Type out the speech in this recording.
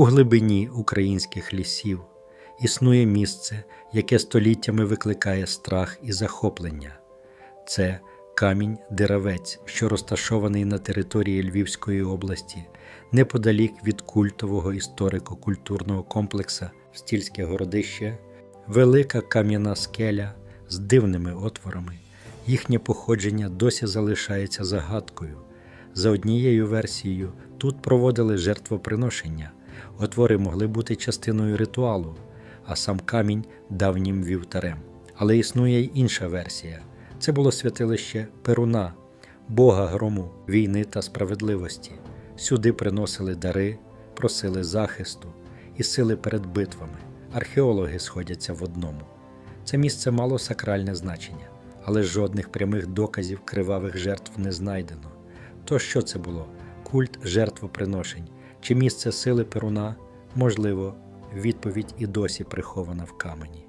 У глибині українських лісів існує місце, яке століттями викликає страх і захоплення. Це камінь Диравець, що розташований на території Львівської області, неподалік від культового історико-культурного комплекса Стільське городище, велика кам'яна скеля з дивними отворами. Їхнє походження досі залишається загадкою. За однією версією, тут проводили жертвоприношення. Отвори могли бути частиною ритуалу, а сам камінь давнім вівтарем. Але існує й інша версія. Це було святилище Перуна, бога грому, війни та справедливості. Сюди приносили дари, просили захисту і сили перед битвами. Археологи сходяться в одному. Це місце мало сакральне значення, але жодних прямих доказів кривавих жертв не знайдено. То що це було? Культ жертвоприношень чи місце сили Перуна? Можливо, відповідь і досі прихована в камені.